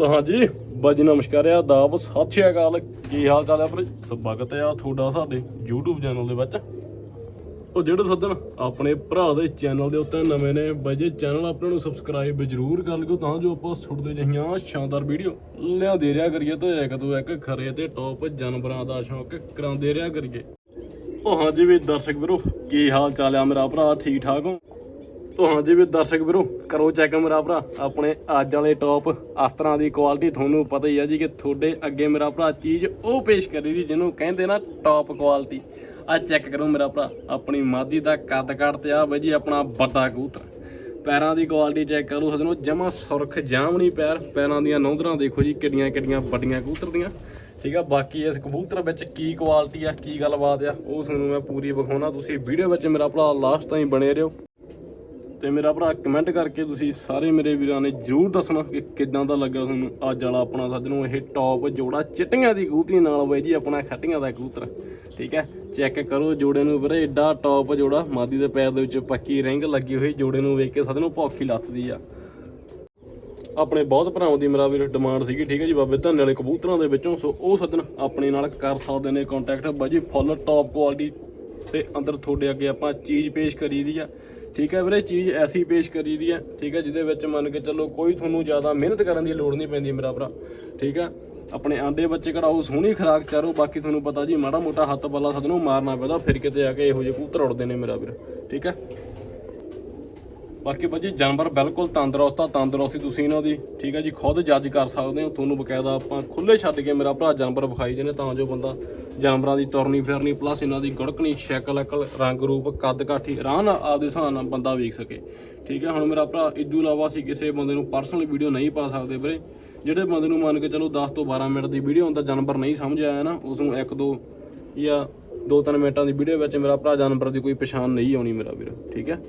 ਤਾਂ ਹਾਂਜੀ, ਬਾਜੀ ਨਮਸਕਾਰ ਆ ਆਦਾਬ ਸਤਿ ਸ਼੍ਰੀ ਅਕਾਲ। ਕੀ ਹਾਲ ਚਾਲ ਹੈ ਵੀਰੇ? ਸਵਾਗਤ ਹੈ ਆ ਤੁਹਾਡਾ ਸਾਡੇ YouTube ਚੈਨਲ ਦੇ ਵਿੱਚ। ਉਹ ਜਿਹੜੇ ਸੱਜਣ ਆਪਣੇ ਭਰਾ ਦੇ ਚੈਨਲ ਦੇ ਉੱਤੇ ਨਵੇਂ ਨੇ ਬਾਜੀ ਚੈਨਲ ਆਪਣੇ ਨੂੰ ਸਬਸਕ੍ਰਾਈਬ ਜ਼ਰੂਰ ਕਰ ਲਿਓ, ਤਾਂ ਜੋ ਆਪਾਂ ਛੁੱਟਦੇ ਜਹੀਆਂ ਸ਼ਾਨਦਾਰ ਵੀਡੀਓ ਲਿਆਉਂਦੇ ਰਿਹਾ ਕਰੀਏ ਤੇ ਇੱਕ ਤੋਂ ਇੱਕ ਖਰੇ ਤੇ ਟੌਪ ਜਾਨਵਰਾਂ ਦਾ ਸ਼ੌਕ ਕਰਾਉਂਦੇ ਰਿਹਾ ਕਰੀਏ। ਉਹ ਹਾਂਜੀ ਵੀ ਦਰਸ਼ਕ ਵੀਰੋ, ਕੀ ਹਾਲ ਚਾਲ ਆ ਮੇਰਾ ਭਰਾ? ਠੀਕ ਠਾਕ ਹੋ? ਉਹ ਹਾਂਜੀ ਵੀ ਦਰਸ਼ਕ ਵੀਰੋ, ਕਰੋ ਚੈੱਕ ਮੇਰਾ ਭਰਾ, ਆਪਣੇ ਅੱਜ ਵਾਲੇ ਟੌਪ ਇਸ ਤਰ੍ਹਾਂ ਦੀ ਕੁਆਲਿਟੀ ਤੁਹਾਨੂੰ ਪਤਾ ਹੀ ਆ ਜੀ ਕਿ ਤੁਹਾਡੇ ਅੱਗੇ ਮੇਰਾ ਭਰਾ ਚੀਜ਼ ਉਹ ਪੇਸ਼ ਕਰੀ ਦੀ ਜਿਹਨੂੰ ਕਹਿੰਦੇ ਨਾ ਟੌਪ ਕੁਆਲਿਟੀ ਆ ਚੈੱਕ ਕਰੋ ਮੇਰਾ ਭਰਾ, ਆਪਣੀ ਮਾਦੀ ਦਾ ਕੱਦ ਕੱਟ ਤੇ ਆ ਬਾਈ ਜੀ, ਆਪਣਾ ਵੱਡਾ ਕਬੂਤਰ। ਪੈਰਾਂ ਦੀ ਕੁਆਲਿਟੀ ਚੈੱਕ ਕਰੋ ਸਜਣੋ ਜਮਾ ਸੁਰਖ ਜਾਮਣੀ ਪੈਰ ਪੈਰਾਂ ਦੀਆਂ ਨੌਂਦਰਾਂ ਦੇਖੋ ਜੀ, ਕਿੱਡੀਆਂ ਕਿੱਡੀਆਂ ਵੱਡੀਆਂ ਕਬੂਤਰ ਦੀਆਂ। ਠੀਕ ਆ, ਬਾਕੀ ਇਸ ਕਬੂਤਰ ਵਿੱਚ ਕੀ ਕੁਆਲਿਟੀ ਆ, ਕੀ ਗੱਲਬਾਤ ਆ, ਉਹ ਤੁਹਾਨੂੰ ਮੈਂ ਪੂਰੀ ਵਿਖਾਉਣਾ। ਤੁਸੀਂ ਵੀਡੀਓ ਵਿੱਚ ਮੇਰਾ ਭਰਾ ਲਾਸਟ ਤਾਈਂ ਬਣੇ ਰਹੋ। ਤੇ ਮੇਰਾ ਭਰਾ ਕਮੈਂਟ ਕਰਕੇ ਤੁਸੀਂ ਸਾਰੇ ਮੇਰੇ ਵੀਰਾਂ ਨੇ ਜਰੂਰ ਦੱਸਣਾ ਕਿ ਕਿੱਦਾਂ ਦਾ ਲੱਗਾ ਤੁਹਾਨੂੰ ਅੱਜ ਵਾਲਾ ਆਪਣਾ ਸੱਜਣੋ ਇਹ ਟੌਪ ਜੋੜਾ ਚਿੱਟੀਆਂ ਦੀ ਕਬੂਤਰੀ ਨਾਲ ਬਾਈ ਜੀ ਆਪਣਾ ਖੱਟੀਆਂ ਦਾ ਕਬੂਤਰ। ਠੀਕ ਹੈ? ਚੈੱਕ ਕਰੋ ਜੋੜੇ ਨੂੰ ਵੀਰੇ ਐਡਾ ਟੌਪ ਜੋੜਾ। ਮਾਦੀ ਦੇ ਪੈਰ ਦੇ ਵਿੱਚ ਪੱਕੀ ਰਿੰਗ ਲੱਗੀ ਹੋਈ, ਜੋੜੇ ਨੂੰ ਵੇਖ ਕੇ ਸੱਜਣੋ ਭੌਖੀ ਲੱਥਦੀ ਆ। ਆਪਣੇ ਬਹੁਤ ਭਰਾਵਾਂ ਦੀ ਮੇਰਾ ਵੀਰ ਡਿਮਾਂਡ ਸੀਗੀ, ਠੀਕ ਹੈ ਜੀ ਬਾਬੇ? ਧੰਨੇ ਵਾਲੇ ਕਬੂਤਰਾਂ ਦੇ ਵਿੱਚੋਂ। ਸੋ ਉਹ ਸੱਜਣ ਆਪਣੇ ਨਾਲ ਕਰ ਸਕਦੇ ਨੇ ਕੰਟੈਕਟ ਬਾਜੀ ਫੁੱਲ ਟੌਪ ਕੁਆਲਿਟੀ ਤੇ ਅੰਦਰ ਤੁਹਾਡੇ ਅੱਗੇ ਆਪਾਂ ਚੀਜ਼ ਪੇਸ਼ ਕਰੀ ਦੀ ਆ। ਠੀਕ ਹੈ ਵੀਰੇ, ਚੀਜ਼ ਐਸੀ ਪੇਸ਼ ਕਰੀ ਦੀ ਹੈ, ਠੀਕ ਹੈ, ਜਿਹਦੇ ਵਿੱਚ ਮੰਨ ਕੇ ਚੱਲੋ ਕੋਈ ਤੁਹਾਨੂੰ ਜ਼ਿਆਦਾ ਮਿਹਨਤ ਕਰਨ ਦੀ ਲੋੜ ਨਹੀਂ ਪੈਂਦੀ ਮੇਰਾ ਭਰਾ, ਠੀਕ ਹੈ। ਆਪਣੇ ਆਂਡੇ ਬੱਚੇ ਕਢਾਓ ਸੋਹਣੀ ਖਰਾਕ ਚਾਰੋ ਬਾਕੀ ਤੁਹਾਨੂੰ ਪਤਾ ਜੀ, ਮਾੜਾ ਮੋਟਾ ਹੱਥ ਪੱਲਾ ਸਦ ਨੂੰ ਮਾਰਨਾ ਪੈਂਦਾ, ਫਿਰ ਕਿਤੇ ਆ ਕੇ ਇਹੋ ਜਿਹੇ ਕਬੂਤਰ ਉੜਦੇ ਨੇ ਮੇਰਾ ਵੀਰ, ਠੀਕ ਹੈ। ਬਾਕੀ ਭਾਜੀ ਜਾਨਵਰ ਬਿਲਕੁਲ ਤੰਦਰੁਸਤ ਆ, ਤੰਦਰੁਸਤੀ ਤੁਸੀਂ ਇਹਨਾਂ ਦੀ, ਠੀਕ ਹੈ ਜੀ, ਖੁਦ ਜੱਜ ਕਰ ਸਕਦੇ ਹੋ, ਤੁਹਾਨੂੰ ਬਕਾਇਦਾ ਆਪਾਂ ਖੁੱਲੇ ਛੱਡ ਕੇ ਮੇਰਾ ਭਰਾ ਜਾਨਵਰ ਵਿਖਾਈ ਦੇ ਤਾਂ ਜੋ ਬੰਦਾ ਜਾਨਵਰਾਂ ਦੀ ਤੁਰਨੀ ਫਿਰਨੀ ਪਲੱਸ ਇਹਨਾਂ ਦੀ ਗੜਕਣੀ, ਸ਼ਕਲ ਅਕਲ, ਰੰਗ ਰੂਪ, ਕੱਦ ਕਾਠੀ, ਆਰਾਮ ਨਾਲ ਆਪਦੇ ਹਿਸਾਬ ਨਾਲ ਬੰਦਾ ਵੇਖ ਸਕੇ। ਠੀਕ ਹੈ ਹੁਣ ਮੇਰਾ ਭਰਾ ਇਦੂ ਇਲਾਵਾ ਸੀ ਕਿਸੇ ਬੰਦੇ ਨੂੰ ਪਰਸਨਲ ਵੀਡੀਓ ਨਹੀਂ ਪਾ ਸਕਦੇ ਵੀਰੇ। ਜਿਹੜੇ ਬੰਦੇ ਨੂੰ ਮੰਨ ਕੇ ਚਲੋ 10 ਤੋਂ 12 ਮਿੰਟ ਦੀ ਵੀਡੀਓ ਹੁੰਦਾ, ਜਾਨਵਰ ਨਹੀਂ ਸਮਝ ਆਇਆ ਨਾ, ਉਸ ਨੂੰ ਇੱਕ ਦੋ ਜਾਂ ਦੋ ਤਿੰਨ ਮਿੰਟਾਂ ਦੀ ਵੀਡੀਓ ਵਿੱਚ ਮੇਰਾ ਭਰਾ ਜਾਨਵਰ ਦੀ ਕੋਈ ਪਛਾਣ ਨਹੀਂ ਆਉਣੀ ਮੇਰਾ ਵੀਰ, ਠੀਕ ਹੈ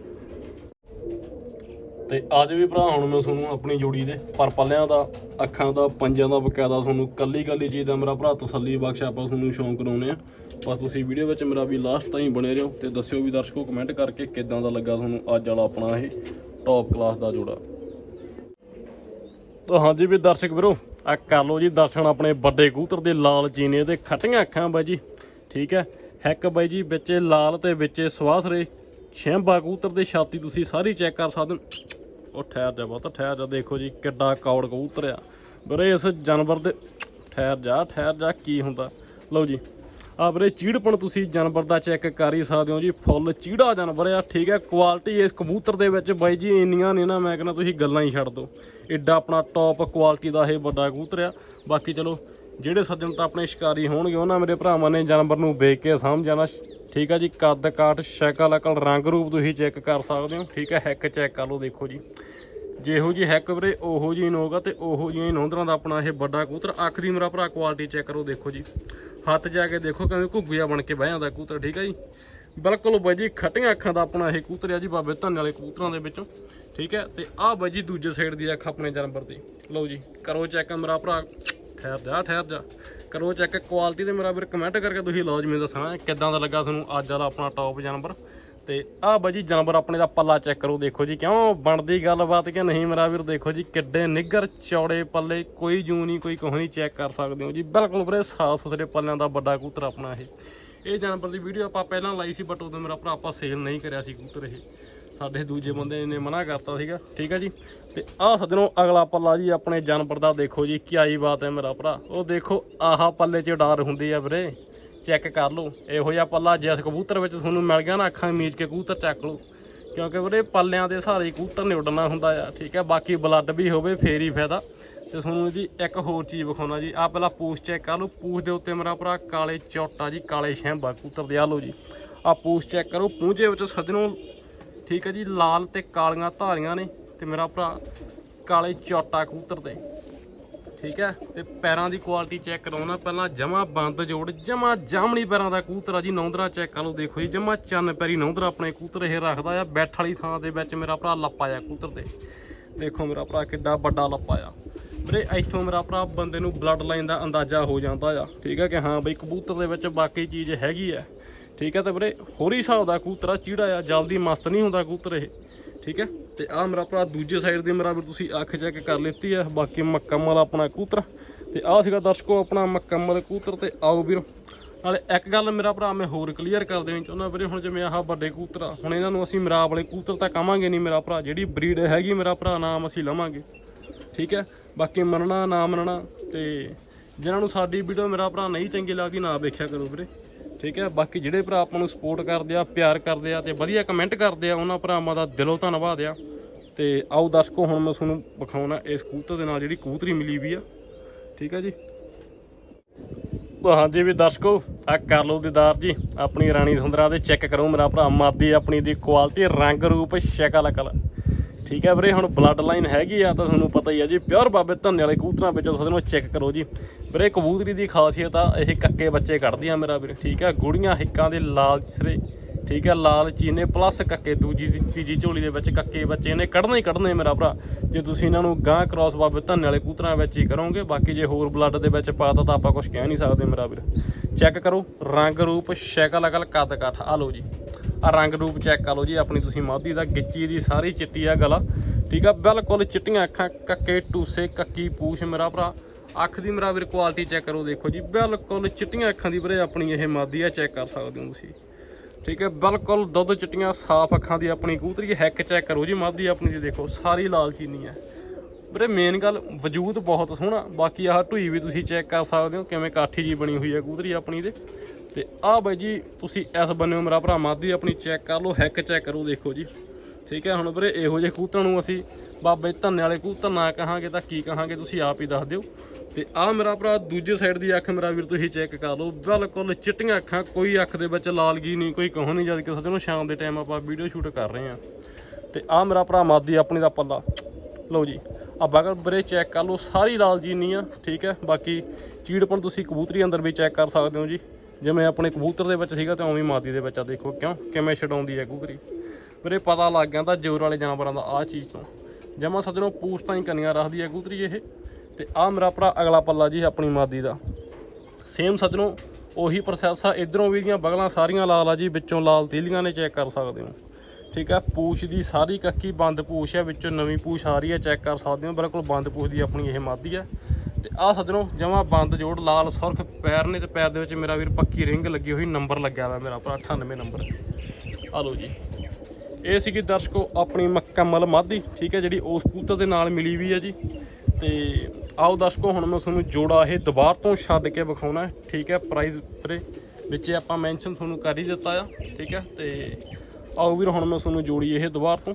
ਤੇ ਅੱਜ ਵੀ ਭਰਾ, ਹੁਣ ਮੈਂ ਤੁਹਾਨੂੰ ਆਪਣੀ ਜੋੜੀ ਦੇ ਪਰ ਪੱਲਿਆਂ ਦਾ, ਅੱਖਾਂ ਦਾ ਪੰਜਾਂ ਦਾ ਬਕਾਇਦਾ ਤੁਹਾਨੂੰ ਕੱਲੀ ਕੱਲੀ ਚੀਜ਼ ਦਾ ਮੇਰਾ ਭਰਾ ਤਸੱਲੀ ਬਖਸ਼ ਆਪਾਂ ਤੁਹਾਨੂੰ ਸ਼ੌਂਕ ਕਰਾਉਨੇ ਆ ਬਸ ਤੁਸੀਂ ਵੀਡੀਓ ਵਿੱਚ ਮੇਰਾ ਵੀ ਲਾਸਟ ਤਾਈਂ ਬਣੇ ਰਹੋ ਤੇ ਦੱਸਿਓ ਵੀ ਦਰਸ਼ਕੋ ਕਮੈਂਟ ਕਰਕੇ ਕਿੱਦਾਂ ਦਾ ਲੱਗਾ ਤੁਹਾਨੂੰ ਅੱਜ ਵਾਲਾ ਆਪਣਾ ਇਹ ਟੌਪ ਕਲਾਸ ਦਾ ਜੋੜਾ। ਤਾਂ ਹਾਂਜੀ ਵੀ ਦਰਸ਼ਕ ਵੀਰੋ ਆ ਕਰ ਲਓ ਜੀ ਦਰਸ਼ਨ ਆਪਣੇ ਵੱਡੇ ਕੂਤਰ ਦੇ ਲਾਲ ਚੀਨੇ ਦੇ, ਖੱਟੀਆਂ ਅੱਖਾਂ ਬਾਈ ਜੀ, ਠੀਕ ਹੈ? ਹੈਕ ਬਾਈ ਜੀ ਵਿੱਚੇ ਲਾਲ ਤੇ ਵਿੱਚੇ ਸਵਾਸਰੇ ਸ਼ੈਂਬਾ ਕੂਤਰ ਦੇ ਛਾਤੀ ਤੁਸੀਂ ਸਾਰੀ ਚੈੱਕ ਕਰ ਸਕਦੇ ਹੋ। ਉਹ ਠਹਿਰ ਜਾ ਬਹੁਤ, ਠਹਿਰ ਜਾ, ਦੇਖੋ ਜੀ ਕਿੱਡਾ ਕੌੜ ਕਬੂਤਰ ਆ ਵੀਰੇ, ਇਸ ਜਾਨਵਰ ਦੇ ਠਹਿਰ ਜਾ ਠਹਿਰ ਜਾ, ਕੀ ਹੁੰਦਾ? ਲਓ ਜੀ। ਆ ਵੀਰੇ, ਚੀੜਪਣ ਤੁਸੀਂ ਜਾਨਵਰ ਦਾ ਚੈੱਕ ਕਰ ਹੀ ਸਕਦੇ ਹੋ ਜੀ। ਫੁੱਲ ਚੀੜਾ ਜਾਨਵਰ ਆ, ਠੀਕ ਹੈ ਕੁਆਲਿਟੀ ਇਸ ਕਬੂਤਰ ਦੇ ਵਿੱਚ ਬਾਈ ਜੀ ਇੰਨੀਆਂ ਨੇ ਨਾ, ਮੈਂ ਕਹਿੰਦਾ ਤੁਸੀਂ ਗੱਲਾਂ ਹੀ ਛੱਡ ਦਿਓ। ਐਡਾ ਆਪਣਾ ਟੌਪ ਕੁਆਲਿਟੀ ਦਾ ਇਹ ਵੱਡਾ ਕਬੂਤਰ ਆ। ਬਾਕੀ ਚਲੋ, ਜਿਹੜੇ ਸੱਜਣ ਤਾਂ ਆਪਣੇ ਸ਼ਿਕਾਰੀ ਹੋਣਗੇ, ਉਹਨਾਂ ਮੇਰੇ ਭਰਾਵਾਂ ਨੇ ਜਾਨਵਰ ਨੂੰ ਵੇਖ ਕੇ ਸਮਝ ਜਾਣਾ। ਠੀਕ ਆ ਜੀ, ਕੱਦ ਕਾਠ ਸ਼ਕਲ ਅਕਲ ਰੰਗ ਰੂਪ ਤੁਸੀਂ ਚੈੱਕ ਕਰ ਸਕਦੇ ਹੋ। ਠੀਕ ਹੈ ਹੈਕ ਚੈੱਕ ਕਰ ਲਓ, ਦੇਖੋ ਜੀ। ਜਿਹੋ ਜੀ ਹੈਕ ਵੀਰੇ, ਉਹੋ ਜੀ ਨੋਗਾ ਤੇ ਉਹੋ ਜਿਹੀਆਂ ਨੌਂਦਰਾਂ ਦਾ ਆਪਣਾ ਇਹ ਵੱਡਾ ਕਬੂਤਰ। ਅੱਖ ਦੀ ਮੇਰਾ ਭਰਾ ਕੁਆਲਿਟੀ ਚੈੱਕ ਕਰੋ, ਦੇਖੋ ਜੀ। ਹੱਥ ਜਾ ਕੇ ਦੇਖੋ ਕਿਵੇਂ ਘੁੱਗਿਆ ਬਣ ਕੇ ਬਹਿ ਜਾਂਦਾ ਕਬੂਤਰ, ਠੀਕ ਹੈ ਜੀ। ਬਿਲਕੁਲ ਬਾਈ ਜੀ, ਖੱਟੀਆਂ ਅੱਖਾਂ ਦਾ ਆਪਣਾ ਇਹ ਕਬੂਤਰ ਆ ਜੀ, ਬਾਬੇ ਧੰਨ ਵਾਲੇ ਕਬੂਤਰਾਂ ਦੇ ਵਿੱਚੋਂ। ਠੀਕ ਹੈ ਤੇ ਆਹ ਬਾਈ ਜੀ, ਦੂਜੇ ਸਾਈਡ ਦੀ ਅੱਖ ਆਪਣੇ ਜਾਨਵਰ ਦੀ ਲਓ ਜੀ, ਕਰੋ ਚੈੱਕ ਮੇਰਾ ਭਰਾ। ਠਹਿਰ ਜਾ ਠਹਿਰ ਜਾ। ਕਰੋ ਚੈੱਕ ਕੁਆਲਿਟੀ ਤੇ ਮੇਰਾ ਵੀਰ ਕਮੈਂਟ ਕਰਕੇ ਤੁਸੀਂ ਲਓ ਜੀ, ਮੈਨੂੰ ਦੱਸਣਾ ਕਿੱਦਾਂ ਦਾ ਲੱਗਾ ਤੁਹਾਨੂੰ ਅੱਜ ਵਾਲਾ ਆਪਣਾ ਟੌਪ ਜਾਨਵਰ। ਤੇ ਆਹ ਬਾਈ ਜਾਨਵਰ ਆਪਣੇ ਦਾ ਪੱਲਾ ਚੈੱਕ ਕਰੋ, ਦੇਖੋ ਜੀ ਕਿਉਂ ਬਣਦੀ ਗੱਲਬਾਤ ਕਿ ਨਹੀਂ ਮੇਰਾ ਵੀਰ, ਦੇਖੋ ਜੀ ਕਿੱਡੇ ਨਿੱਗਰ ਚੌੜੇ ਪੱਲੇ, ਕੋਈ ਜੂ ਨਹੀਂ, ਕੋਈ ਕੋਹ ਨਹੀਂ ਚੈੱਕ ਕਰ ਸਕਦੇ ਹੋ ਜੀ। ਬਿਲਕੁਲ ਵੀਰੇ ਸਾਫ਼ ਸੁਥਰੇ ਪੱਲਿਆਂ ਦਾ ਵੱਡਾ ਕੂਤਰ ਆਪਣਾ ਇਹ। ਇਹ ਜਾਨਵਰ ਦੀ ਵੀਡੀਓ ਆਪਾਂ ਪਹਿਲਾਂ ਲਾਈ ਸੀ ਬਟ ਉਦੋਂ ਮੇਰਾ ਭਰਾ ਆਪਾਂ ਸੇਲ ਨਹੀਂ ਕਰਿਆ ਸੀ ਕੂਤਰ ਇਹ। ਸਾਡੇ ਦੂਜੇ ਬੰਦੇ ਨੇ ਮਨਾ ਕਰਤਾ ਸੀਗਾ, ਠੀਕ ਹੈ ਜੀ। ਤੇ ਆਹ ਸੱਜਣੋ, ਅਗਲਾ ਪੱਲਾ ਜੀ ਆਪਣੇ ਜਾਨਵਰ ਦਾ ਦੇਖੋ ਜੀ, ਕੀ ਆਈ ਬਾਤ ਹੈ ਮੇਰਾ ਭਰਾ। ਉਹ ਦੇਖੋ, ਆਹਾ ਪੱਲੇ 'ਚ ਡਾਰ ਹੁੰਦੀ ਆ ਵੀਰੇ। ਚੈੱਕ ਕਰ ਲਓ, ਇਹੋ ਜਿਹਾ ਪੱਲਾ ਜਿਸ ਕਬੂਤਰ ਵਿੱਚ ਤੁਹਾਨੂੰ ਮਿਲ ਗਿਆ ਨਾ, ਅੱਖਾਂ ਮੀਚ ਕੇ ਕਬੂਤਰ ਚੱਕ ਲਓ। ਕਿਉਂਕਿ ਵੀਰੇ, ਪੱਲਿਆਂ ਦੇ ਸਹਾਰੇ ਕਬੂਤਰ ਨੇ ਉੱਡਣਾ ਹੁੰਦਾ ਆ, ਠੀਕ ਹੈ? ਬਾਕੀ ਬਲੱਡ ਵੀ ਹੋਵੇ, ਫੇਰ ਹੀ ਫਾਇਦਾ। ਤੇ ਤੁਹਾਨੂੰ ਜੀ ਇੱਕ ਹੋਰ ਚੀਜ਼ ਵਿਖਾਉਣਾ ਜੀ ਆ ਪਹਿਲਾਂ ਪੂਛ ਚੈੱਕ ਕਰ ਲਓ। ਪੂਛ ਦੇ ਉੱਤੇ ਮੇਰਾ ਭਰਾ ਕਾਲੇ ਚੌਟਾ ਜੀ, ਕਾਲੇ ਸ਼ੈਂਬਾ ਕਬੂਤਰ ਦੇ ਆ ਲਓ ਜੀ। ਆ ਪੂਛ ਚੈੱਕ ਕਰੋ, ਪੂੰਝੇ ਵਿੱਚ ਸੱਜਣੋਂ, ਠੀਕ ਹੈ ਜੀ, ਲਾਲ ਤੇ ਕਾਲੀਆਂ ਧਾਰੀਆਂ ਨੇ। ਤੇ ਮੇਰਾ ਭਰਾ ਕਾਲੇ ਚੋਟਾ ਕਬੂਤਰ ਦੇ। ਠੀਕ ਹੈ? ਤੇ ਪੈਰਾਂ ਦੀ ਕੁਆਲਿਟੀ ਚੈੱਕ ਕਰਾਉਣਾ। ਪਹਿਲਾਂ ਜਮਾ ਬੰਦ ਜੋੜ, ਜਮਾ ਜਾਮਣੀ ਪੈਰਾਂ ਦਾ ਕਬੂਤਰ ਆ ਜੀ। ਨੌਂਦਰਾ ਚੈੱਕ ਕਰ ਲਓ, ਦੇਖੋ ਜੀ, ਜਮਾ ਚੰਨ ਪੈਰੀ ਨੌਂਦਰਾ ਆਪਣੇ ਕਬੂਤਰ ਇਹ ਰੱਖਦਾ ਆ। ਬੈਠ ਵਾਲੀ ਥਾਂ ਦੇ ਵਿੱਚ ਮੇਰਾ ਭਰਾ ਲੱਪਾ ਆ ਕਬੂਤਰ ਦੇ ਦੇਖੋ ਮੇਰਾ ਭਰਾ ਕਿੱਡਾ ਵੱਡਾ ਲੱਪਾ ਆ। ਵੀਰੇ, ਇੱਥੋਂ ਮੇਰਾ ਭਰਾ ਬੰਦੇ ਨੂੰ ਬਲੱਡ ਲਾਈਨ ਦਾ ਅੰਦਾਜ਼ਾ ਹੋ ਜਾਂਦਾ ਆ। ਠੀਕ ਹੈ ਕਿ ਹਾਂ ਬਈ, ਕਬੂਤਰ ਦੇ ਵਿੱਚ ਬਾਕੀ ਚੀਜ਼ ਹੈਗੀ ਆ। ਠੀਕ ਹੈ ਤੇ ਵੀਰੇ, ਹੋਰੀ ਹਿਸਾਬ ਦਾ ਕਬੂਤਰ ਆ ਚੀੜਾ ਆ, ਜਲਦੀ ਮਸਤ ਨਹੀਂ ਹੁੰਦਾ ਕਬੂਤਰ ਇਹ। ਠੀਕ ਹੈ? ਤੇ ਆ ਮੇਰਾ ਭਰਾ ਦੂਜੇ ਸਾਈਡ ਦੀ ਮੇਰਾ ਵੀ ਤੁਸੀਂ ਅੱਖ ਚੈੱਕ ਕਰ ਲਿੱਤੀ ਆ, ਬਾਕੀ ਮੁਕੰਮਲ ਆਪਣਾ ਕਬੂਤਰ ਤੇ ਆ ਸੀਗਾ ਦਰਸ਼ਕੋ ਆਪਣਾ ਮੁਕੰਮਲ ਕੂਤਰ ਤੇ ਆਓ ਵੀਰੋ। ਨਾਲੇ ਇੱਕ ਗੱਲ ਮੇਰਾ ਭਰਾ ਮੈਂ ਹੋਰ ਕਲੀਅਰ ਕਰ ਦੇਣੀ ਚਾਹੁੰਦਾ ਵੀਰੇ, ਹੁਣ ਜਿਵੇਂ ਆਹ ਵੱਡੇ ਕਬੂਤਰ ਹੁਣ ਇਹਨਾਂ ਨੂੰ ਅਸੀਂ ਮਰਾਬ ਵਾਲੇ ਕੂਤਰ ਤਾਂ ਕਵਾਂਗੇ ਨਹੀਂ ਮੇਰਾ ਭਰਾ, ਜਿਹੜੀ ਬਰੀਡ ਹੈਗੀ ਮੇਰਾ ਭਰਾ ਨਾਮ ਅਸੀਂ ਲਵਾਂਗੇ। ਠੀਕ ਹੈ? ਬਾਕੀ ਮੰਨਣਾ ਨਾ ਮੰਨਣਾ ਤੇ ਜਿਹਨਾਂ ਨੂੰ ਸਾਡੀ ਵੀਡੀਓ ਮੇਰਾ ਭਰਾ ਨਹੀਂ ਚੰਗੀ ਲੱਗਦੀ ਨਾ ਵੇਖਿਆ ਕਰੋ ਵੀਰੇ। ਠੀਕ ਹੈ? ਬਾਕੀ ਜਿਹੜੇ ਭਰਾ ਆਪਾਂ ਨੂੰ ਸਪੋਰਟ ਕਰਦੇ ਆ, ਪਿਆਰ ਕਰਦੇ ਆ ਤੇ ਵਧੀਆ ਕਮੈਂਟ ਕਰਦੇ ਆ, ਉਹਨਾਂ ਭਰਾਵਾਂ ਦਾ ਦਿਲੋਂ ਧੰਨਵਾਦ ਆ। ਤੇ ਆਓ ਦਰਸ਼ਕੋ, ਹੁਣ ਮੈਂ ਤੁਹਾਨੂੰ ਵਿਖਾਉਣਾ ਇਸ ਕਬੂਤਰ ਦੇ ਨਾਲ ਜਿਹੜੀ ਕਬੂਤਰੀ ਮਿਲੀ ਵੀ ਆ। ਠੀਕ ਹੈ ਜੀ? ਹਾਂਜੀ ਵੀ ਦਰਸ਼ਕੋ ਆ ਕਰ ਲਓ ਦੀਦਾਰ ਜੀ, ਆਪਣੀ ਰਾਣੀ ਸੁੰਦਰਾ ਦੇ ਚੈੱਕ ਕਰੋ। ਮੇਰਾ ਭਰਾ ਮਾਦੀ ਆਪਣੀ ਦੀ ਕੁਆਲਿਟੀ ਰੰਗ ਰੂਪ ਸ਼ਕਲ ਕਲਾ ਠੀਕ ਹੈ ਵੀਰੇ, ਹੁਣ ਬਲੱਡ ਲਾਈਨ ਹੈਗੀ ਆ ਤਾਂ ਤੁਹਾਨੂੰ ਪਤਾ ਹੀ ਆ ਜੀ ਪਿਓਰ ਬਾਬੇ ਧੰਨੇ ਵਾਲੇ ਕਬੂਤਰਾਂ ਵਿੱਚੋਂ ਤੁਸੀਂ ਨੂੰ ਚੈੱਕ ਕਰੋ ਜੀ। ਵੀਰੇ, ਕਬੂਤਰੀ ਦੀ ਖਾਸੀਅਤ ਆ, ਇਹ ਕੱਕੇ ਬੱਚੇ ਕੱਢਦੀ ਆ ਮੇਰਾ ਵੀਰੇ, ਠੀਕ ਹੈ ਗੁੜੀਆਂ ਹਿੱਕਾਂ ਦੇ ਲਾਲ ਸਿਰੇ, ਠੀਕ ਹੈ ਲਾਲ ਚੀਨੇ ਪਲੱਸ ਕੱਕੇ ਦੂਜੀ ਤੀਜੀ ਝੋਲੀ ਦੇ ਵਿੱਚ ਕੱਕੇ ਬੱਚੇ ਨੇ, ਕੱਢਣੇ ਹੀ ਕੱਢਣੇ ਮੇਰਾ ਭਰਾ। ਜੇ ਤੁਸੀਂ ਇਹਨਾਂ ਨੂੰ ਗਾਂ ਕ੍ਰਾਸ ਬਾਬੇ ਧੰਨੇ ਵਾਲੇ ਕੂਤਰਾਂ ਵਿੱਚ ਹੀ ਕਰੋਗੇ, ਬਾਕੀ ਜੇ ਹੋਰ ਬਲੱਡ ਦੇ ਵਿੱਚ ਪਾਤਾ ਤਾਂ ਆਪਾਂ ਕੁਝ ਕਹਿ ਨਹੀਂ ਸਕਦੇ ਮੇਰਾ ਵੀਰ। ਚੈੱਕ ਕਰੋ, ਰੰਗ ਰੂਪ, ਸ਼ਕਲ ਅਕਲ ਕੱਦ ਕਾਠ ਆ ਲਓ ਜੀ। ਆ ਰੰਗ ਰੂਪ ਚੈੱਕ ਕਰ ਲਓ ਜੀ, ਆਪਣੀ ਤੁਸੀਂ ਮਾਧੀ ਦਾ, ਗਿੱਚੀ ਦੀ ਸਾਰੀ ਚਿੱਟੀ ਆ ਗਲਾ। ਠੀਕ ਆ, ਬਿਲਕੁਲ ਚਿੱਟੀਆਂ ਅੱਖਾਂ, ਕੱਕੇ ਟੂਸੇ, ਕੱਕੀ ਪੂਛ ਮੇਰਾ ਭਰਾ। ਅੱਖ ਦੀ ਮੇਰਾ ਵੀਰ ਕੁਆਲਿਟੀ ਚੈੱਕ ਕਰੋ, ਦੇਖੋ ਜੀ, ਬਿਲਕੁਲ ਚਿੱਟੀਆਂ ਅੱਖਾਂ ਦੀ ਵੀਰੇ ਆਪਣੀ ਇਹ ਮਾਧੀ ਆ ਚੈੱਕ ਕਰ ਸਕਦੇ ਹੋ ਤੁਸੀਂ। ਠੀਕ ਹੈ ਬਿਲਕੁਲ ਦੁੱਧ ਚਿੱਟੀਆਂ, ਸਾਫ਼ ਅੱਖਾਂ ਦੀ ਆਪਣੀ ਕਬੂਤਰੀ ਹੈਕ ਚੈੱਕ ਕਰੋ ਜੀ, ਮਾਧੀ ਆਪਣੀ ਦੀ ਦੇਖੋ, ਸਾਰੀ ਲਾਲ ਚੀਨੀ ਹੈ ਵੀਰੇ ਮੇਨ ਗੱਲ, ਵਜੂਦ ਬਹੁਤ ਸੋਹਣਾ, ਬਾਕੀ ਆਹ ਢੂਈ ਵੀ ਤੁਸੀਂ ਚੈੱਕ ਕਰ ਸਕਦੇ ਹੋ, ਕਿਵੇਂ ਕਾਠੀ ਜੀ ਬਣੀ ਹੋਈ ਹੈ ਕਬੂਤਰੀ ਆਪਣੀ ਦੇ। ਤੇ ਆਹ ਬਾਈ ਜੀ, ਤੁਸੀਂ ਇਸ ਬੰਨੇ ਮੇਰਾ ਭਰਾ ਮਾਧੀ ਆਪਣੀ ਚੈੱਕ ਕਰ ਲਓ ਹੈਕ ਚੈੱਕ ਕਰੋ, ਦੇਖੋ ਜੀ। ਠੀਕ ਹੈ, ਹੁਣ ਵੀਰੇ, ਇਹੋ ਜਿਹੇ ਕਬੂਤਰਾਂ ਨੂੰ ਅਸੀਂ ਬਾਬੇ ਧੰਨੇ ਵਾਲੇ ਕਬੂਤਰ ਨਾ ਕਹਾਂਗੇ ਤਾਂ ਕੀ ਕਹਾਂਗੇ, ਤੁਸੀਂ ਆਪ ਹੀ ਦੱਸ ਦਿਓ। ਤੇ ਆਹ ਮੇਰਾ ਭਰਾ, ਦੂਜੇ ਸਾਈਡ ਦੀ ਅੱਖ ਮੇਰਾ ਵੀਰ, ਤੁਸੀਂ ਚੈੱਕ ਕਰ ਲਓ। ਬਿਲਕੁਲ ਚਿੱਟੀਆਂ ਅੱਖਾਂ, ਕੋਈ ਅੱਖ ਦੇ ਵਿੱਚ ਲਾਲਗੀ ਨਹੀਂ, ਕੋਈ ਕਹੋ ਨਹੀਂ ਜਦ ਕਿ ਸਾਡੇ ਨੂੰ ਸ਼ਾਮ ਦੇ ਟਾਈਮ ਆਪਾਂ ਵੀਡੀਓ ਸ਼ੂਟ ਕਰ ਰਹੇ ਹਾਂ। ਤੇ ਆਹ ਮੇਰਾ ਭਰਾ ਮਾਦੀ, ਆਪਣੀ ਦਾ ਪੱਲਾ। ਲਓ ਜੀ ਆ ਬਗਲ ਬਰੇ ਚੈੱਕ ਕਰ ਲਓ, ਸਾਰੀ ਲਾਲ ਜੀਨੀ ਆ, ਠੀਕ ਹੈ। ਬਾਕੀ ਚੀੜਪਣ ਤੁਸੀਂ ਕਬੂਤਰੀ ਅੰਦਰ ਵੀ ਚੈੱਕ ਕਰ ਸਕਦੇ ਹੋ ਜੀ। ਜਿਵੇਂ ਆਪਣੇ ਕਬੂਤਰ ਦੇ ਵਿੱਚ ਸੀਗਾ ਤੇ ਉਵੇਂ ਮਾਦੀ ਦੇ ਵਿੱਚ ਆ ਦੇਖੋ ਕਿਉਂ, ਕਿਵੇਂ ਛਡਾਉਂਦੀ ਹੈ ਕਬੂਤਰੀ ਵੀਰੇ ਪਤਾ ਲੱਗ ਗਿਆ ਤਾਂ ਜ਼ੋਰ ਵਾਲੇ ਜਾਨਵਰਾਂ ਦਾ ਆਹ ਚੀਜ਼ ਤੋਂ। ਜਮਾ ਸੱਜਣੋਂ ਪੂਛ ਤਾਂ ਹੀ ਕੰਨੀਆਂ ਰੱਖਦੀ ਹੈ ਕਬੂਤਰੀ ਇਹ। ਤੇ ਆ ਮੇਰਾ ਭਰਾ ਅਗਲਾ ਪੱਲਾ ਜੀ ਆਪਣੀ ਮਾਦੀ ਦਾ। ਸੇਮ ਸੱਜਣੋਂ, ਉਹੀ ਪ੍ਰੋਸੈਸ ਆ, ਇਧਰੋਂ ਵੀ ਦੀਆਂ ਬਗਲਾਂ ਸਾਰੀਆਂ ਲਾਲ ਆ ਜੀ, ਵਿੱਚੋਂ ਲਾਲ ਤੀਲੀਆਂ ਨੇ ਚੈੱਕ ਕਰ ਸਕਦੇ ਹੋ। ਠੀਕ ਆ, ਪੂਛ ਦੀ ਸਾਰੀ ਕੱਕੀ ਬੰਦ ਪੂਛ ਹੈ ਵਿੱਚੋਂ ਨਵੀਂ ਪੂਛ ਆ ਰਹੀ ਹੈ ਚੈੱਕ ਕਰ ਸਕਦੇ ਹੋ। ਬਿਲਕੁਲ ਬੰਦ ਪੂਛ ਦੀ ਆਪਣੀ ਇਹ ਮਾਦੀ ਹੈ ਤੇ ਆਹ ਸੱਜਣੋ, ਜਮਾ ਬੰਦ ਜੋੜ, ਲਾਲ ਸੁਰਖ ਪੈਰ ਨੇ ਤੇ ਪੈਰ ਦੇ ਵਿੱਚ ਮੇਰਾ ਵੀਰ ਪੱਕੀ ਰਿੰਗ ਲੱਗੀ ਹੋਈ ਨੰਬਰ ਲੱਗਿਆ ਹੋਇਆ ਮੇਰਾ ਭਰਾ 98 ਨੰਬਰ ਆ ਲਓ ਜੀ। ਇਹ ਸੀਗੀ ਦਰਸ਼ਕੋ ਆਪਣੀ ਮੁਕੰਮਲ ਮਾਦੀ, ਠੀਕ ਹੈ, ਜਿਹੜੀ ਉਸ ਕਬੂਤਰ ਦੇ ਨਾਲ ਮਿਲੀ ਵੀ ਹੈ ਜੀ। ਤੇ ਆਓ ਦਰਸ਼ਕੋ, ਹੁਣ ਮੈਂ ਤੁਹਾਨੂੰ ਜੋੜਾ ਇਹ ਦੁਬਾਰ ਤੋਂ ਛੱਡ ਕੇ ਵਿਖਾਉਣਾ ਠੀਕ ਹੈ ਪ੍ਰਾਈਜ਼ ਵੀਰੇ ਵਿੱਚ ਆਪਾਂ ਮੈਂਸ਼ਨ ਤੁਹਾਨੂੰ ਕਰ ਹੀ ਦਿੱਤਾ ਆ, ਠੀਕ ਹੈ, ਤੇ ਆਓ ਵੀਰ, ਹੁਣ ਮੈਂ ਤੁਹਾਨੂੰ ਜੋੜੀ ਇਹ ਦੁਬਾਰ ਤੋਂ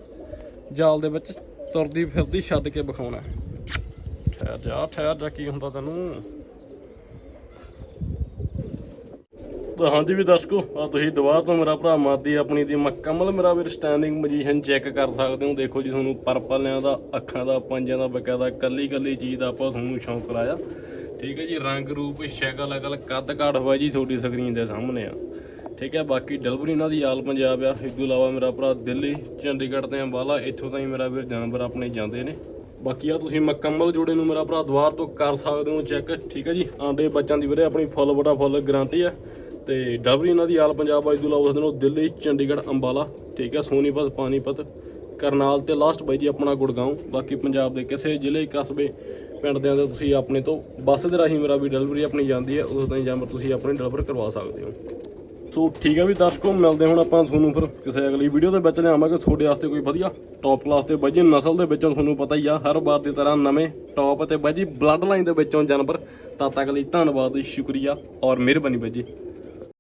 ਜਾਲ ਦੇ ਵਿੱਚ ਤੁਰਦੀ ਫਿਰਦੀ ਛੱਡ ਕੇ ਵਿਖਾਉਣਾ ਠਹਿਰ ਜਾ ਠਹਿਰ ਜਾ ਕੀ ਹੁੰਦਾ ਤੈਨੂੰ ਤਾਂ ਹਾਂਜੀ ਵੀ ਦਰਸ਼ਕੋ ਆ ਤੁਸੀਂ ਦੁਬਾਰਾ ਤੋਂ ਮੇਰਾ ਭਰਾ ਮਾਦੀ ਆਪਣੀ ਦੀ ਮੁਕੰਮਲ ਮੇਰਾ ਵੀਰ ਸਟੈਂਡਿੰਗ ਪੋਜੀਸ਼ਨ ਚੈੱਕ ਕਰ ਸਕਦੇ ਹੋ ਦੇਖੋ ਜੀ ਤੁਹਾਨੂੰ ਪਰਪਲਿਆਂ ਦਾ ਅੱਖਾਂ ਦਾ ਪੰਜਾਂ ਦਾ ਬਕਾਇਦਾ ਕੱਲੀ ਕੱਲੀ ਚੀਜ਼ ਦਾ ਆਪਾਂ ਤੁਹਾਨੂੰ ਸ਼ੌਂਕ ਕਰਾਇਆ ਠੀਕ ਹੈ ਜੀ ਰੰਗ ਰੂਪ ਸ਼ਕਲ ਅਕਲ ਕੱਦ ਕਾਠ ਹੋਇਆ ਜੀ ਤੁਹਾਡੀ ਸਕਰੀਨ ਦੇ ਸਾਹਮਣੇ ਆ ਠੀਕ ਹੈ ਬਾਕੀ ਡਿਲੀਵਰੀ ਇਹਨਾਂ ਦੀ ਆਲ ਪੰਜਾਬ ਆ ਇਸ ਤੋਂ ਇਲਾਵਾ ਮੇਰਾ ਭਰਾ ਦਿੱਲੀ ਚੰਡੀਗੜ੍ਹ ਤੇ ਅੰਬਾਲਾ ਇੱਥੋਂ ਤਾਈਂ ਮੇਰਾ ਵੀਰ ਜਾਨਵਰ ਆਪਣੇ ਜਾਂਦੇ ਨੇ ਬਾਕੀ ਆ ਤੁਸੀਂ ਮੁਕੰਮਲ ਜੋੜੇ ਨੂੰ ਮੇਰਾ ਭਰਾ ਦੁਆਰ ਤੋਂ ਕਰ ਸਕਦੇ ਹੋ ਚੈੱਕ, ਠੀਕ ਹੈ ਜੀ? ਆਂਡੇ ਬੱਚਿਆਂ ਦੀ ਵੀਰੇ ਆਪਣੀ ਫੁੱਲ ਬੜਾ ਫੁੱਲ ਗਾਰੰਟੀ ਆ। ਤੇ ਡਬਰੀ ਇਹਨਾਂ ਦੀ ਆਲ ਪੰਜਾਬ ਅੱਜ ਤੋਂ ਲਾਓ ਦਿਨੋਂ ਦਿੱਲੀ, ਚੰਡੀਗੜ੍ਹ, ਅੰਬਾਲਾ, ਠੀਕ ਹੈ? ਸੋਨੀਪਤ ਪਾਨੀਪਤ ਕਰਨਾਲ ਤੇ ਲਾਸਟ ਬਾਈ ਜੀ ਆਪਣਾ ਗੁੜਗਾਉਂ। ਬਾਕੀ ਪੰਜਾਬ ਦੇ ਕਿਸੇ ਜ਼ਿਲ੍ਹੇ, ਕਸਬੇ ਪਿੰਡ ਦੇ ਅੰਦਰ ਤੁਸੀਂ ਆਪਣੇ ਤੋਂ ਬੱਸ ਦੇ ਰਾਹੀਂ ਮੇਰਾ ਵੀ ਡਿਲੀਵਰੀ ਆਪਣੀ ਜਾਂਦੀ ਹੈ। ਉਸ ਤਾਈਂ ਜਾਨਵਰ ਤੁਸੀਂ ਆਪਣੀ ਡਿਲੀਵਰ ਕਰਵਾ ਸਕਦੇ ਹੋ। ਸੋ ਠੀਕ ਹੈ ਵੀ ਦਰਸ਼ਕੋ, ਮਿਲਦੇ ਹੁਣ ਆਪਾਂ ਤੁਹਾਨੂੰ ਫਿਰ ਕਿਸੇ ਅਗਲੀ ਵੀਡੀਓ ਦੇ ਵਿੱਚ ਲਿਆਵਾਂਗੇ। ਤੁਹਾਡੇ ਵਾਸਤੇ ਕੋਈ ਵਧੀਆ ਟੌਪ ਕਲਾਸ ਤੇ ਬਾਜੀ ਨਸਲ ਦੇ ਵਿੱਚੋਂ ਤੁਹਾਨੂੰ ਪਤਾ ਹੀ ਆ, ਹਰ ਵਾਰ ਦੀ ਤਰ੍ਹਾਂ ਨਵੇਂ ਟੌਪ ਤੇ ਬਾਜੀ ਬਲੱਡ ਲਾਈਨ ਦੇ ਵਿੱਚੋਂ ਜਾਨਵਰ। ਤਦ ਤੱਕ ਲਈ ਧੰਨਵਾਦ, ਸ਼ੁਕਰੀਆ ਔਰ ਮਿਹਰਬਾਨੀ ਬਾਜੀ।